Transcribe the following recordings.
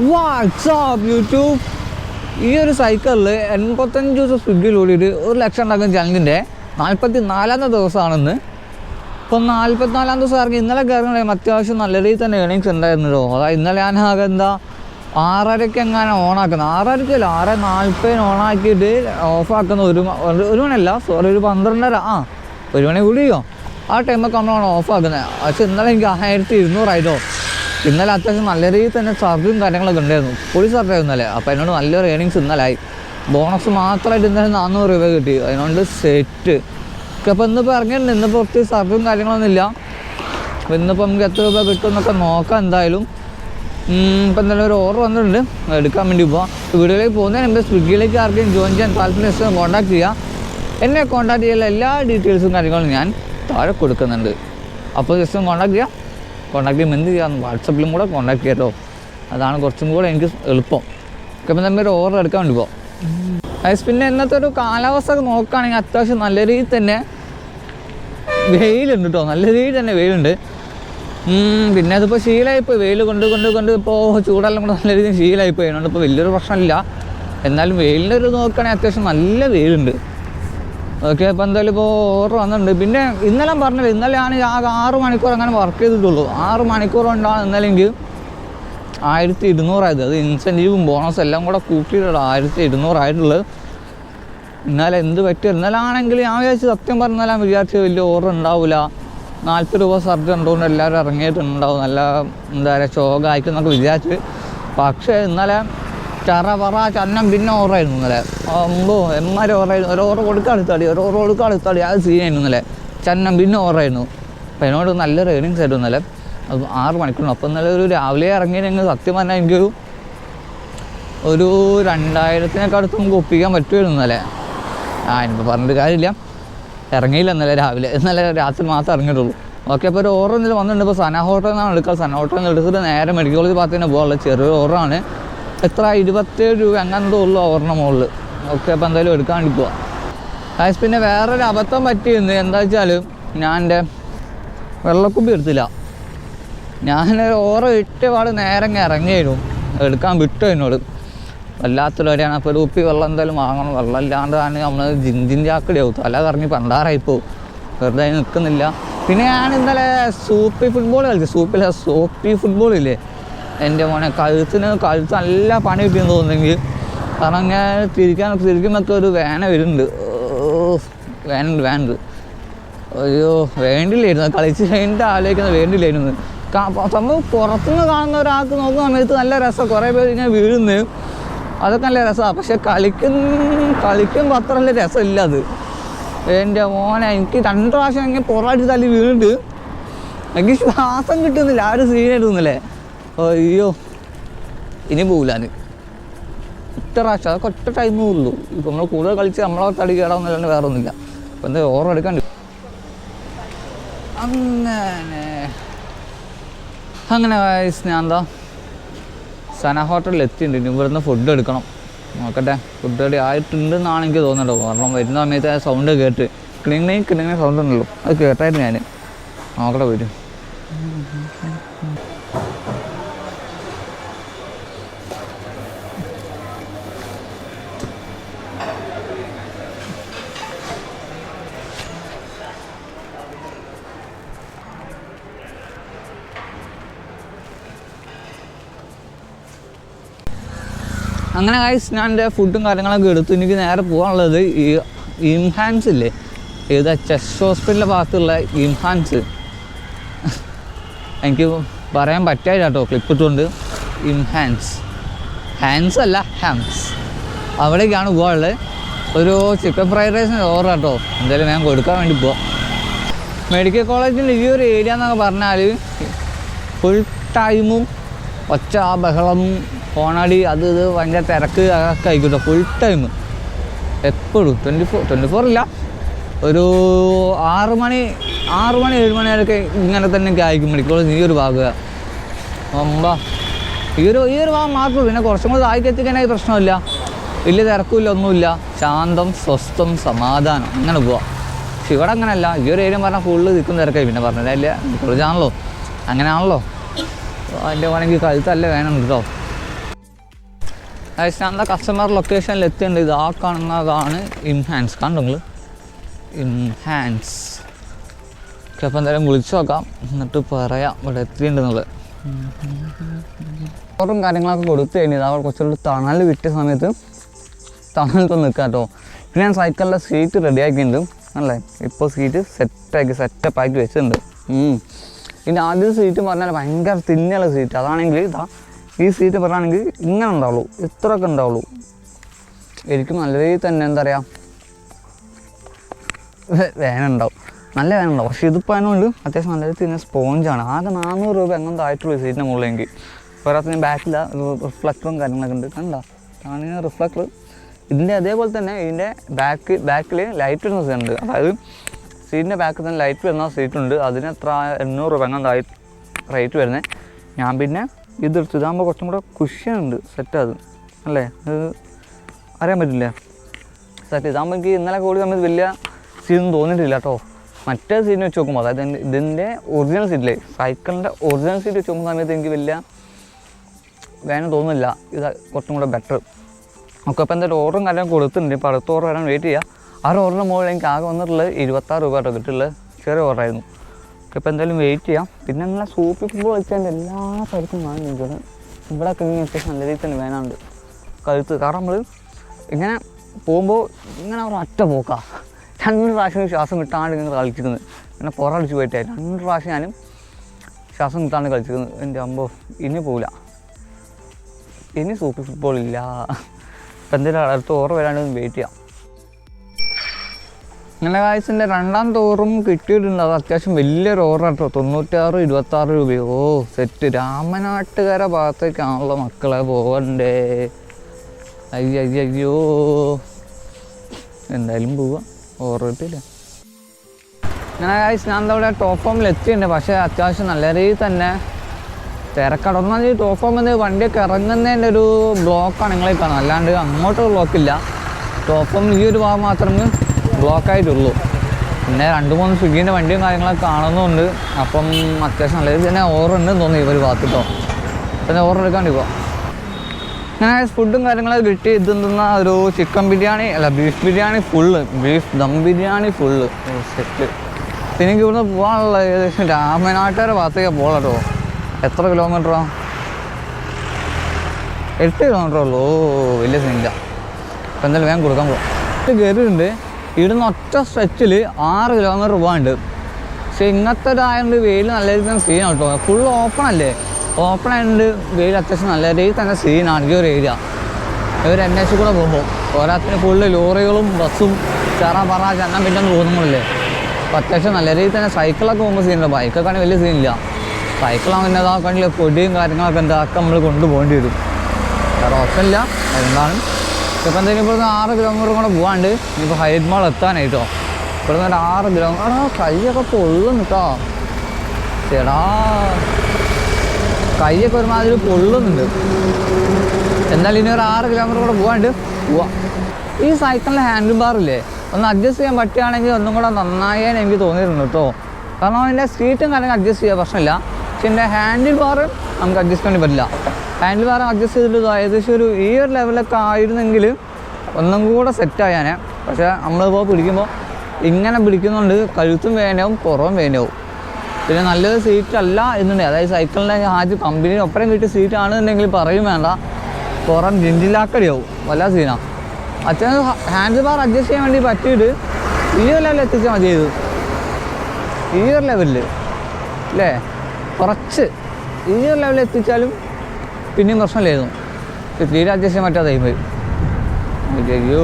WhatsApp YouTube ഈ ഒരു സൈക്കിളിൽ എൺപത്തഞ്ച് ദിവസം സ്വിഗ്ഗിയിൽ ഓടിയിട്ട് ഒരു ലക്ഷം ഉണ്ടാക്കുന്ന ചലഞ്ചിന്റെ നാൽപ്പത്തി നാലാമത്തെ ദിവസമാണെന്ന്. ഇപ്പം നാൽപ്പത്തിനാലാം ദിവസം ഇറങ്ങി ഇന്നലെ കയറുന്നുണ്ടെങ്കിൽ അത്യാവശ്യം നല്ല രീതിയിൽ തന്നെ ഏണിങ്സ് ഉണ്ടായിരുന്നല്ലോ. അതായത് ഇന്നലെ ഞാൻ ആകെ എന്താ ആറരയ്ക്ക് എങ്ങനെ ഓണാക്കുന്നത് ആറരയ്ക്കല്ല ആറ് നാൽപ്പതിന് ഓണാക്കിയിട്ട് ഓഫാക്കുന്ന ഒരു- ഒരു മണിയല്ല സോറി ഒരു പന്ത്രണ്ടര. ആ ഒരു മണി കൂടിയോ ആ ടൈമൊക്കെ നമ്മളാണ് ഓഫാക്കുന്നത് പക്ഷെ ഇന്നലെ എനിക്ക് ആയിരത്തി ഇരുന്നൂറായിട്ടോ. ഇന്നലെ അത്യാവശ്യം നല്ല രീതിയിൽ തന്നെ സർവീസും കാര്യങ്ങളൊക്കെ ഉണ്ടായിരുന്നു. പൊളി സർവേ ഇന്നലെ. അപ്പോൾ എന്നോട് നല്ലൊരു ഏണിങ്സ് ഇന്നലായി ബോണസ് മാത്രമായിട്ട് ഇന്നലെ നാനൂറ് രൂപ കിട്ടി. അതിനോണ്ട് സെറ്റ് അപ്പോൾ ഇന്നിപ്പോൾ ഇറങ്ങിയിട്ടുണ്ട്. ഇന്നിപ്പോൾ കുറച്ച് സർവീസും കാര്യങ്ങളൊന്നും ഇല്ല. അപ്പോൾ ഇന്നിപ്പോൾ നമുക്ക് എത്ര രൂപ കിട്ടും എന്നൊക്കെ നോക്കാം എന്തായാലും. ഇപ്പം എന്തായാലും ഒരു ഓർഡർ വന്നിട്ടുണ്ട്. എടുക്കാൻ വേണ്ടി പോവാം. വീഡിയോയിലേക്ക് പോകുന്നതിന് മുമ്പ് സ്വിഗ്ഗിയിലേക്ക് ആർക്കും ജോയിൻ ചെയ്യാൻ താല്പര്യം കോൺടാക്ട് ചെയ്യാം. എന്നെ കോൺടാക്ട് ചെയ്യാനുള്ള എല്ലാ ഡീറ്റെയിൽസും കാര്യങ്ങളും ഞാൻ താഴെ കൊടുക്കുന്നുണ്ട്. അപ്പോൾ ജസ്റ്റ് കോൺടാക്ട് ചെയ്യാം. കോൺടാക്ട് ചെയ്യുമ്പോൾ എന്ത് ചെയ്യാം? വാട്സപ്പിലും കൂടെ കോൺടാക്ട് ചെയ്യാമല്ലോ അതാണ് കുറച്ചും കൂടെ എനിക്ക് എളുപ്പം. ഇപ്പം നമ്മൾ ഓർഡർ എടുക്കാൻ വേണ്ടി പോകാം പിന്നെ ഇന്നത്തെ ഒരു കാലാവസ്ഥ നോക്കുകയാണെങ്കിൽ അത്യാവശ്യം നല്ല രീതിയിൽ തന്നെ വെയിലുണ്ട് കേട്ടോ നല്ല രീതിയിൽ തന്നെ വെയിലുണ്ട്. പിന്നെ അതിപ്പോൾ ശീലമായിപ്പോയി വെയിൽ കൊണ്ട് കൊണ്ട് കൊണ്ട് ഇപ്പോൾ ചൂടെല്ലാം കൂടെ നല്ല രീതിയിൽ ശീലമായിപ്പോയി അതുകൊണ്ട് ഇപ്പോൾ വലിയൊരു പ്രശ്നമില്ല. എന്നാലും വെയിലിന്റെ ഒരു നോക്കുകയാണെങ്കിൽ അത്യാവശ്യം നല്ല വെയിലുണ്ട്. ഓക്കെ അപ്പോൾ എന്തായാലും ഇപ്പോൾ ഓർഡർ വന്നിട്ടുണ്ട്. പിന്നെ ഇന്നലെ പറഞ്ഞില്ല ഇന്നലെ ഞാൻ ആകെ ആറ് മണിക്കൂർ അങ്ങനെ വർക്ക് ചെയ്തിട്ടുള്ളൂ. ആറ് മണിക്കൂർ കൊണ്ടാണ് ഇന്നലെ ആയിരത്തി ഇരുന്നൂറായത് അത് ഇൻസെന്റീവും ബോണസും എല്ലാം കൂടെ കൂട്ടിയിട്ടുള്ള ആയിരത്തി ഇരുന്നൂറായിട്ടുള്ളത് ഇന്നലെ എന്ത് പറ്റും ഇന്നലെ ആണെങ്കിൽ ഞാൻ വിചാരിച്ച് സത്യം പറഞ്ഞാൽ ഞാൻ വിചാരിച്ചു വലിയ ഓർഡർ ഉണ്ടാവില്ല നാൽപ്പത് രൂപ സർജ് ഉണ്ടോണ്ട് എല്ലാവരും ഇറങ്ങിയിട്ടുണ്ടാവും നല്ല എന്താ പറയുക എന്നൊക്കെ വിചാരിച്ച്. പക്ഷേ ഇന്നലെ ചറ പറ ചന്നം പിന്നെ ഓറായിരുന്നു ഇന്നലെ. അമ്പോ എമ്മാരെ ഓറായിരുന്നു ഒരു ഓറ കൊടുക്കാൻ എടുത്താടി ഒരു ഓറ് കൊടുക്കാൻ എടുത്താടി അത് സീനായിരുന്നു ഇന്നലെ. ചന്നം പിന്നെ ഓറായിരുന്നു അപ്പം എന്നോട് നല്ല റേണിങ്സ് ആയിരുന്നു ഇന്നലെ. അത് ആറ് മണിക്കൂർ അപ്പം ഇന്നലെ ഒരു രാവിലെ ഇറങ്ങിയെങ്കിൽ സത്യം പറഞ്ഞാൽ എനിക്കൊരു ഒരു രണ്ടായിരത്തിനൊക്കെ അടുത്ത് നമുക്ക് ഒപ്പിക്കാൻ പറ്റുമായിരുന്നു ഇന്നലെ. ആ ഇനിയിപ്പോൾ പറഞ്ഞിട്ട് കാര്യമില്ല. ഇറങ്ങിയില്ല ഇന്നലെ രാവിലെ. ഇന്നലെ രാത്രി മാത്രമേ ഇറങ്ങിയിട്ടുള്ളൂ. ഓക്കെ അപ്പോൾ ഒരു ഓർഡർ എന്തെങ്കിലും വന്നിട്ടുണ്ട്. ഇപ്പോൾ സന ഹോട്ടൽ നിന്നാണ് എടുക്കുക സന ഹോട്ടലിൽ നിന്ന് എടുത്തിട്ട് നേരെ മെഡിക്കൽ കോളേജ് ഭാഗത്ത് തന്നെ പോകാനുള്ള ചെറിയൊരു ഓർഡറാണ് എത്ര? ഇരുപത്തേഴ് രൂപ. അങ്ങനത്തെ ഉള്ളു ഓർണ മുകളിൽ ഓക്കെ അപ്പോൾ എന്തായാലും എടുക്കാൻ വേണ്ടി പോവാം. ഗായ്സ് പിന്നെ വേറൊരു അബദ്ധം പറ്റിയിരുന്നു. എന്താ വെച്ചാൽ ഞാൻ എന്റെ വെള്ളക്കുപ്പി എടുത്തില്ല. ഞാൻ ഓറ ഇട്ട പാട് നേരെ ഇറങ്ങിയായിരുന്നു എടുക്കാൻ വിട്ടു എന്നോട്. വല്ലാത്തൊരുവരെയാണ് അപ്പോൾ ഒരു കുപ്പി വെള്ളം എന്തായാലും വാങ്ങണം. വെള്ളം ഇല്ലാണ്ടാണ് നമ്മൾ ജിഞ്ചിന്റെ ചാക്കടിയാവും തല കറങ്ങി പണ്ടാറായി പോകും വെറുതെ നിൽക്കുന്നില്ല. പിന്നെ ഞാൻ ഇന്നലെ സൂപ്പി ഫുട്ബോൾ കളിച്ചു. സൂപ്പിലെ സോപ്പി ഫുട്ബോൾ ഇല്ലേ? എന്റെ മോനെ കഴുത്തിന് കഴുത്ത് നല്ല പണി കിട്ടിയെന്ന് തോന്നുന്നെങ്കിൽ. കാരണം ഞാൻ തിരിക്കാൻ തിരിക്കുമ്പോൾ ഒരു വേന വരുന്നുണ്ട്. വേനുണ്ട് വേനുണ്ട്. അയ്യോ വേണ്ടില്ലായിരുന്നു. കളിച്ച് കഴിഞ്ഞിട്ട് ആലോചിക്കുന്നത് വേണ്ടില്ലായിരുന്നു. സംഭവം പുറത്തുനിന്ന് കാണുന്ന ഒരാൾക്ക് നോക്കുന്ന സമയത്ത് നല്ല രസം കുറേ പേര് ഇങ്ങനെ വീഴുന്നു. അതൊക്കെ നല്ല രസമാണ്. പക്ഷെ കളിക്കുന്ന കളിക്കുമ്പോൾ അത്ര നല്ല രസമില്ല അത്. എന്റെ മോനെ എനിക്ക് രണ്ട് പ്രാവശ്യം ഇങ്ങനെ പുറമായിട്ട് തല്ലി വീണിട്ട്. എനിക്ക് ശ്വാസം കിട്ടുന്നില്ല. ആ ഒരു സീനായിരുന്നില്ലേ അയ്യോ. ഇനി പോകില്ല ഞാൻ ഒറ്റ പ്രാവശ്യം അതൊക്കെ ഒറ്റ ടൈമേ ഉള്ളൂ. ഇപ്പം നമ്മൾ കൂടുതൽ കളിച്ച് നമ്മളെ തടി കേടാവുന്നില്ലാണ്ട് വേറെ ഒന്നുമില്ല അപ്പം എന്താ ഓർഡർ എടുക്കാണ്ട്. അങ്ങനെ. അങ്ങനെ വയസ്സ് ഞാൻ എന്താ? സന ഹോട്ടലിൽ എത്തിയിട്ടുണ്ട്. ഇനി ഇവിടുന്ന് ഫുഡ് എടുക്കണം. നോക്കട്ടെ. ഫുഡ് റെഡി ആയിട്ടുണ്ടെന്നാണ് എനിക്ക് തോന്നുന്നുണ്ടോ. കാരണം വരുന്ന സമയത്ത് ആ സൗണ്ട് കേട്ട്. ക്ലിങ് ക്ലിങ്ങിങ് സൗണ്ട് ഉണ്ടല്ലോ. അത് കേട്ടായിരുന്നു ഞാൻ നോക്കട്ടെ പോയിട്ട്. അങ്ങനെ ഗൈസ് ഞാൻ എന്റെ ഫുഡും കാര്യങ്ങളൊക്കെ എടുത്തു. എനിക്ക് നേരെ പോകാനുള്ളത് ഈ ഇംഹാൻസ് ഇല്ലേ? ഏതാ? ചെസ് ഹോസ്പിറ്റലിന്റെ ഭാഗത്തുള്ള ഇംഹാൻസ് എനിക്ക് പറയാൻ പറ്റായില്ല കേട്ടോ ക്ലിപ്പ് ഇട്ടുകൊണ്ട് ഇംഹാൻസ് ഹാൻസ് അല്ല ഹാൻസ് അവിടേക്കാണ് പോകാനുള്ളത്. ഒരു ചിക്കൻ ഫ്രൈഡ് റൈസിന് ഓർഡർ കേട്ടോ എന്തായാലും ഞാൻ കൊടുക്കാൻ വേണ്ടി പോവാം. മെഡിക്കൽ കോളേജിന്റെ ഈ ഒരു ഏരിയ എന്നൊക്കെ പറഞ്ഞാൽ ഫുൾ ടൈമും ഒച്ച ബഹളം ഫോണടി അത് ഇത് ഭയങ്കര തിരക്ക് അതൊക്കെ ആയിക്കോട്ടെ ഫുൾ ടൈം എപ്പോഴും. ട്വന്റി ഫോർ ട്വന്റി ഫോർ ഇല്ല. ഒരു ആറ് മണി ആറ് മണി ഏഴ് മണി വരെയൊക്കെ ഇങ്ങനെ തന്നെ ആയിരിക്കും മെഡിക്കൽ കോളേജ് ഈ ഒരു ഭാഗം. അമ്പാ ഈ ഒരു ഈ ഒരു ഭാഗം മാത്രമേ പിന്നെ കുറച്ചും കൂടി താഴേക്ക് എത്തിക്കാനായി പ്രശ്നമില്ല വലിയ തിരക്കുമില്ല ഒന്നുമില്ല. ശാന്തം സ്വസ്ഥം സമാധാനം. അങ്ങനെ പോവാം. പക്ഷെ ഇവിടെ അങ്ങനെയല്ല. ഈ ഒരു ഏരിയ പറഞ്ഞാൽ ഫുള്ള് നിൽക്കും തിരക്കായി. പിന്നെ പറഞ്ഞില്ല? കോളേജാണല്ലോ അങ്ങനെയാണല്ലോ. അതിന്റെ വേണമെങ്കിൽ കഴുത്തല്ല വേണം കേട്ടോ. അതിന്റെ കസ്റ്റമർ ലൊക്കേഷനിൽ എത്തിയിട്ടുണ്ട്. ഇത് ആ കാണുന്നതാണ് ഇൻഹാൻസ് കണ്ടോ നിങ്ങൾ ഇൻഹാൻസ് അപ്പോൾ എന്തായാലും വിളിച്ചു നോക്കാം. എന്നിട്ട് പറയാം. ഇവിടെ എത്തിയിട്ടുണ്ടെന്നുള്ളത് ഓറും കാര്യങ്ങളൊക്കെ കൊടുത്തു കഴിഞ്ഞത് അവർ കുറച്ചുകൂടി തണൽ വിറ്റ സമയത്ത് തണലത്ത് നിൽക്കാം കേട്ടോ. പിന്നെ ഞാൻ സൈക്കിളിന്റെ സീറ്റ് റെഡി ആക്കിയിട്ടുണ്ട്. അല്ലേ? ഇപ്പോൾ സീറ്റ് സെറ്റാക്കി സെറ്റപ്പ് ആക്കി വെച്ചിട്ടുണ്ട്. ഇനി ആദ്യത്തെ സീറ്റ് പറഞ്ഞാൽ ഭയങ്കര തിന്നുള്ള സീറ്റ് അതാണെങ്കിൽ ഇതാ ഈ സീറ്റ് പറയുകയാണെങ്കിൽ ഇങ്ങനെ ഉണ്ടാവുള്ളൂ. ഇത്രയൊക്കെ ഉണ്ടാവുള്ളൂ. എനിക്ക് നല്ല രീതിയിൽ തന്നെ എന്താ പറയുക വേന വേനുണ്ടാവും നല്ല വേനുണ്ടാവും പക്ഷേ ഇതിപ്പോൾ അതിനുകൊണ്ട് അത്യാവശ്യം നല്ല രീതിയിൽ തന്നെ സ്പോഞ്ചാണ് ആകെ നാനൂറ് രൂപ എങ്ങനെ ആയിട്ടുള്ളൂ ഈ സീറ്റിന്റെ മുകളിലെങ്കിൽ പോരാത്തിന് ബാക്കില്ല റിഫ്ലക്ടറും കാര്യങ്ങളൊക്കെ ഉണ്ട്. കണ്ടോ? ആണ് റിഫ്ലക്ടർ ഇതിന്റെ അതേപോലെ തന്നെ ഇതിന്റെ ബാക്ക് ബാക്കിൽ ലൈറ്റ് വരുന്ന സീറ്റുണ്ട് അതായത് സീറ്റിന്റെ ബാക്കിൽ തന്നെ ലൈറ്റ് വരുന്ന സീറ്റുണ്ട് അതിന് എത്ര? എണ്ണൂറ് രൂപ എങ്ങനെ റേറ്റ് വരുന്നത് ഞാൻ പിന്നെ ഇതെടുത്ത് ഇതാകുമ്പോൾ കുറച്ചും കൂടെ കുഷ്യനുണ്ട്. സെറ്റ് അത് അല്ലേ? അത് അറിയാൻ പറ്റില്ല. സെറ്റ് ഇതാകുമ്പോൾ എനിക്ക് ഇന്നലെ കൂടി സമയത്ത് വലിയ സീനൊന്നും തോന്നിയിട്ടില്ല കേട്ടോ. മറ്റേ സീറ്റിന് വെച്ച് നോക്കുമ്പോൾ അതായത് ഇതിന്റെ- ഒറിജിനൽ സീറ്റില്ലേ സൈക്കിളിന്റെ ഒറിജിനൽ സീറ്റ് വെച്ച് നോക്കുന്ന സമയത്ത് എനിക്ക് വലിയ വേണം തോന്നുന്നില്ല. ഇത് കുറച്ചും കൂടെ ബെറ്റർ ഒക്കെ ഇപ്പോൾ എന്തായാലും ഓർഡറും കാര്യം കൊടുത്തിട്ടുണ്ട്. ഇപ്പോൾ അടുത്ത ഓർഡർ വരാൻ വെയിറ്റ് ചെയ്യുക ആ ഓർഡറിന് മുകളിൽ എനിക്ക് ആകെ വന്നിട്ടുള്ളത് ഇരുപത്താറ് രൂപ കേട്ടോ കിട്ടുള്ളത് ചെറിയ ഓർഡറായിരുന്നു ഇപ്പോൾ എന്തായാലും വെയിറ്റ് ചെയ്യാം. പിന്നെ നിങ്ങളെ സൂപ്പർ ഫുട്ബോൾ കളിച്ചതിന്റെ എല്ലാ പരിക്കും കാണാൻ നിൽക്കുന്നത് ഇവിടെ ഇങ്ങനെ അത്യാവശ്യം നല്ല രീതിയിൽ തന്നെ വേണമുണ്ട് കഴുത്ത്. കാരണം നമ്മൾ ഇങ്ങനെ പോകുമ്പോൾ ഇങ്ങനെ ഒരു ഒറ്റ പോക്കാ. രണ്ട് പ്രാവശ്യം ശ്വാസം കിട്ടാണ്ട് ഇങ്ങനെ കളിച്ചിരുന്നത് ഇങ്ങനെ പുറടിച്ച് പോയിട്ടേ. രണ്ട് പ്രാവശ്യം ഞാനും ശ്വാസം കിട്ടാണ്ട് കളിച്ചിരുന്നത് എന്റെ അമ്പോ ഇനി പോവില്ല. ഇനി സൂപ്പർ ഫുട്ബോൾ ഇല്ല. ഇപ്പം എന്തെങ്കിലും അടുത്ത് ഓർമ്മ വരാണ്ട് വെയിറ്റ് ചെയ്യാം. ഇങ്ങനെ കാഴ്ചന്റെ രണ്ടാം തോറും കിട്ടിയിട്ടുണ്ട് അത് അത്യാവശ്യം വലിയൊരു ഓർഡർ കേട്ടോ തൊണ്ണൂറ്റാറ് ഇരുപത്താറ് രൂപയോ. ഓ സെറ്റ് രാമനാട്ടുകാരെ ഭാഗത്തേക്കാണല്ലോ മക്കളെ പോകണ്ടേ അയ്യോ അയ്യോ എന്തായാലും പോവാ. ഓർഡറിട്ടില്ല ഇങ്ങനെ കാഴ്ച ഞാൻ എന്താ ടോപ്പ് ഫോമിൽ എത്തിയിട്ടുണ്ട്. പക്ഷേ അത്യാവശ്യം നല്ല രീതിയിൽ തന്നെ തിരക്കടന്നാൽ ഈ ടോപ്പ് ഫോമിൽ വണ്ടിയൊക്കെ ഇറങ്ങുന്നതിന്റെ ഒരു ബ്ലോക്കാണ് നിങ്ങളെ കാണുന്നത്. അല്ലാണ്ട് അങ്ങോട്ട് ബ്ലോക്കില്ല ടോപ്പ് ഫോമിൽ ഈ ഒരു ഭാഗം മാത്രമേ ബ്ലോക്കായിട്ടുള്ളൂ. പിന്നെ രണ്ട് മൂന്ന് സ്വിഗ്ഗിന്റെ വണ്ടിയും കാര്യങ്ങളൊക്കെ കാണുന്നുണ്ട്. അപ്പം അത്യാവശ്യം നല്ല രീതിയിൽ തന്നെ ഓർഡർ ഉണ്ടെന്ന് തോന്നി ഇവർ ബാത്തിട്ടോ പിന്നെ ഓർഡർ എടുക്കാണ്ട് ഇപ്പോൾ അങ്ങനെ ഫുഡും കാര്യങ്ങളൊക്കെ കിട്ടി. ഇത് തിന്ന ഒരു ചിക്കൻ ബിരിയാണി. അല്ല beef biryani full beef dum biryani full set എനിക്ക് ഇവിടുന്ന് പോകാനുള്ള ഏകദേശം രാമനാട്ടുകാരെ ഭാഗത്തേക്ക് പോകണം എത്ര കിലോമീറ്ററാ എട്ട് കിലോമീറ്റർ ഉള്ളൂ. വലിയ സീനില്ല അപ്പം എന്തായാലും വേഗം കൊടുക്കാൻ പോകാം ഇത് കയറിയിട്ടുണ്ട് ഇവിടുന്ന് ഒറ്റ സ്ട്രെച്ചിൽ ആറ് കിലോമീറ്റർ പോകാനുണ്ട് പക്ഷെ ഇങ്ങനത്തെ ഒരായതുകൊണ്ട് വെയിൽ നല്ല രീതിയിൽ സീനാണ് കേട്ടോ. ഫുൾ ഓപ്പൺ അല്ലേ? ഓപ്പൺ ആയതുകൊണ്ട് വെയിൽ അത്യാവശ്യം നല്ല രീതിയിൽ തന്നെ സീനാണ് ഈ ഒരു ഏരിയ ഇവർ എൻ എച്ച് കൂടെ പോകുമ്പോൾ പോരാത്തിന് ഫുള്ള് ലോറികളും ബസ്സും ചേറാൻ പറ ചെന്നാൽ പിന്നെ തോന്നുന്നില്ലേ അപ്പോൾ അത്യാവശ്യം നല്ല രീതിയിൽ തന്നെ സൈക്കിളൊക്കെ പോകുമ്പോൾ സീനുണ്ട് ബൈക്കൊക്കെ ആണെങ്കിൽ വലിയ സീനില്ല സൈക്കിളാകുമ്പോൾ അതാക്കണില്ല പൊടിയും കാര്യങ്ങളൊക്കെ എന്താക്കാൻ നമ്മൾ കൊണ്ടുപോകേണ്ടി വരും. വേറെ ഓപ്ഷനില്ല അതുകൊണ്ടാണ് ഇപ്പം എന്തെങ്കിലും ഇവിടുന്ന് ആറ് കിലോമീറ്റർ കൂടെ പോകാണ്ട് ഇനിയിപ്പോൾ ഹൈറ്റ് മാൾ എത്താനായിട്ടോ. ഇവിടുന്ന് ഒരു ആറ് കിലോമീറ്റർ ആ കൈയൊക്കെ പൊള്ളുന്നു കേട്ടോ ചേടാ. കൈയൊക്കെ ഒരുമാതിരി പൊള്ളുന്നുണ്ട്. എന്നാലും ഇനി ഒരു ആറ് കിലോമീറ്റർ കൂടെ പോകാണ്ട് പോവാം. ഈ സൈക്കിളിന്റെ ഹാൻഡിൽ ബാറില്ലേ ഒന്ന് അഡ്ജസ്റ്റ് ചെയ്യാൻ പറ്റുകയാണെങ്കിൽ ഒന്നും കൂടെ നന്നായാൻ എനിക്ക് തോന്നിയിരുന്നു കേട്ടോ കാരണം അതിന്റെ സീറ്റും കാര്യങ്ങൾ അഡ്ജസ്റ്റ് ചെയ്യാൻ പ്രശ്നമില്ല. പക്ഷെ എന്റെ ഹാൻഡിൽ ബാർ നമുക്ക് അഡ്ജസ്റ്റ് ചെയ്യാൻ പറ്റില്ല. ഹാൻഡിൽ ബാർ അഡ്ജസ്റ്റ് ചെയ്തിട്ട് ഏകദേശം ഒരു ഈ ഒരു ലെവലൊക്കെ ആയിരുന്നെങ്കിൽ ഒന്നും കൂടെ സെറ്റായാനെ പക്ഷേ നമ്മളിപ്പോൾ പിടിക്കുമ്പോൾ ഇങ്ങനെ പിടിക്കുന്നുണ്ട്. കഴുത്തും വേനയാവും പുറവും വേനയാവും പിന്നെ നല്ലൊരു സീറ്റ് അല്ല എന്നുണ്ടെങ്കിൽ അതായത് സൈക്കിളിന്റെ ആദ്യം കമ്പനിയിൽ ഒപ്പരം കിട്ടിയ സീറ്റ് ആണെന്നുണ്ടെങ്കിൽ പറയും വേണ്ട. പുറം ജിഞ്ചിലാക്കടിയാവും. വല്ല സീനാണ് അച്ഛൻ ഹാൻഡിൽ ബാർ അഡ്ജസ്റ്റ് ചെയ്യാൻ വേണ്ടി പറ്റിയിട്ട് ഈ ഒരു ലെവലിൽ എത്തിച്ചാൽ മതി ചെയ്തു ഈ ഒരു ലെവലിൽ അല്ലേ കുറച്ച്. ഈ ഒരു ലെവലിൽ എത്തിച്ചാലും പിന്നെയും പ്രശ്നമില്ലായിരുന്നു. തീരെ അഡ്ജസ്റ്റ് ചെയ്യാൻ പറ്റാതെ പോയി അയ്യോ.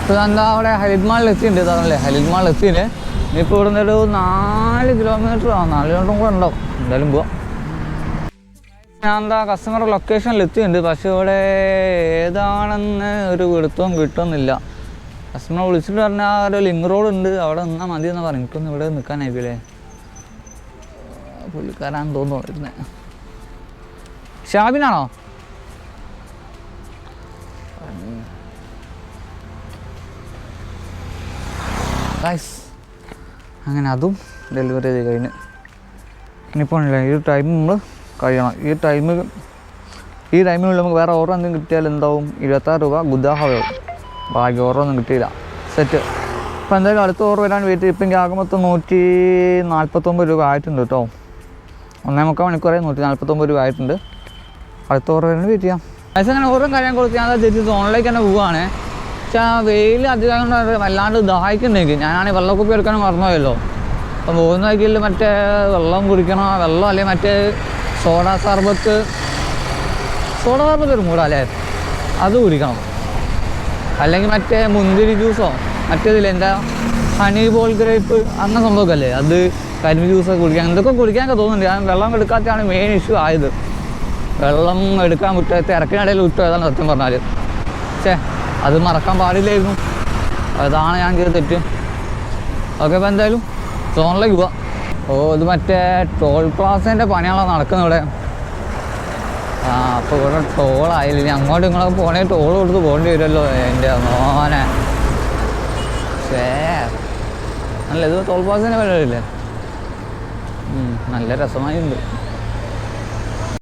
ഇപ്പോൾ എന്താ അവിടെ ഹരിത് മാളിൽ എത്തിയിട്ടുണ്ട്? ഇതാണല്ലേ ഹലിത് മാളിൽ എത്തിയില്ലേ? ഇനിയിപ്പോൾ ഇവിടെ നിന്നൊരു നാല് കിലോമീറ്റർ ആ നാല് കിലോമീറ്റർ കൂടെ ഉണ്ടാവും. എന്തായാലും പോവാം. ഞാൻ എന്താ കസ്റ്റമർ ലൊക്കേഷനിൽ എത്തിയിട്ടുണ്ട്. പക്ഷേ ഇവിടെ ഏതാണെന്ന് ഒരു പിടുത്തവും കിട്ടുന്നില്ല. കസ്റ്റമർ വിളിച്ചിട്ട് പറഞ്ഞാൽ ഒരു ലിങ്ക് റോഡ് ഉണ്ട്. അവിടെ നിന്നാൽ മതി എന്ന് പറഞ്ഞു. എനിക്കൊന്നും ഇവിടെ നിൽക്കാനായില്ലേ പുള്ളിക്കാരാന്ന് തോന്നുന്നു ഇരുന്നത് ഷാബിനാണോ? അങ്ങനെ അതും ഡെലിവറി ചെയ്ത് കഴിഞ്ഞ്. ഇനിയിപ്പോൾ ഈ ടൈം നമ്മൾ കഴിയണം. ഈ ടൈം ഈ ടൈമിനുള്ളിൽ നമുക്ക് വേറെ ഓർഡർ എന്തെങ്കിലും കിട്ടിയാൽ എന്താവും? ഇരുപത്താറ് രൂപ ഗുദാഹവയാവും ബാക്കി ഓർഡർ ഒന്നും കിട്ടിയില്ല. സെറ്റ് അപ്പോൾ എന്തായാലും അടുത്ത ഓർഡർ വരാൻ വെയിറ്റ് ഇപ്പം എനിക്ക് ആകെ മൊത്തം നൂറ്റി നാൽപ്പത്തൊമ്പത് രൂപ ആയിട്ടുണ്ട് കേട്ടോ. ഒന്നേ മുക്കാൽ മണിക്കൂറായി നൂറ്റി നാൽപ്പത്തൊമ്പത് രൂപ ആയിട്ടുണ്ട്. അടുത്ത വരാൻ വെയിറ്റ് ചെയ്യാം. പൈസ അങ്ങനെ ഓരോ കാര്യം കൊടുത്ത് ഞാൻ തിരിച്ച് സോണിലേക്ക് തന്നെ പോവുകയാണ് പക്ഷേ ആ വെയിൽ അധികം വല്ലാണ്ട് ദാഹിക്കുന്നെങ്കിൽ ഞാനാണെങ്കിൽ വെള്ളക്കുപ്പി എടുക്കാനും മറന്നുപോയല്ലോ. അപ്പം പോകുന്ന വഴിക്കിൽ മറ്റേ വെള്ളം കുടിക്കണം? വെള്ളം അല്ലെങ്കിൽ മറ്റേ സോഡ സർബത്ത്? സോഡ സർബത്ത് ഒരു അല്ലേ? അത് കുടിക്കണം. അല്ലെങ്കിൽ മറ്റേ മുന്തിരി ജ്യൂസോ? മറ്റേതില്ല എന്താ? ഹണി ബോൾ ഗ്രേപ്പ് അങ്ങനെ സംഭവമൊക്കെ അല്ലേ? അത് കരിമ്പ് ജ്യൂസൊക്കെ കുടിക്കാൻ എന്തൊക്കെ കുടിക്കാനൊക്കെ തോന്നുന്നുണ്ട്. ഞാൻ വെള്ളം എടുക്കാത്തതാണ് മെയിൻ ഇഷ്യൂ ആയത്. വെള്ളം എടുക്കാൻ വിട്ട തിരക്കിനിടയിൽ വിട്ടു ഏതാണ് സത്യം പറഞ്ഞാൽ ഛേ അത് മറക്കാൻ പാടില്ലായിരുന്നു. അതാണ് ഞാൻ ചെയ്ത തെറ്റ്. ഓക്കെ അപ്പോൾ എന്തായാലും സോണിലേക്ക് പോവാം ഓ ഇത് മറ്റേ ടോൾ പ്ലാസേന്റെ പണിയാണോ നടക്കുന്നത് ഇവിടെ. ആ അപ്പോൾ ഇവിടെ ടോളായില്ല? ഇനി അങ്ങോട്ടും ഇങ്ങോട്ടൊക്കെ പോകണേ ടോൾ കൊടുത്ത് പോകേണ്ടി വരുമല്ലോ എന്റെ മോനെ. ഷേ അല്ല ഇത് ടോൾ പ്ലാസേന്റെ പരിപാടിയില്ലേ? നല്ല രസമായിട്ടുണ്ട്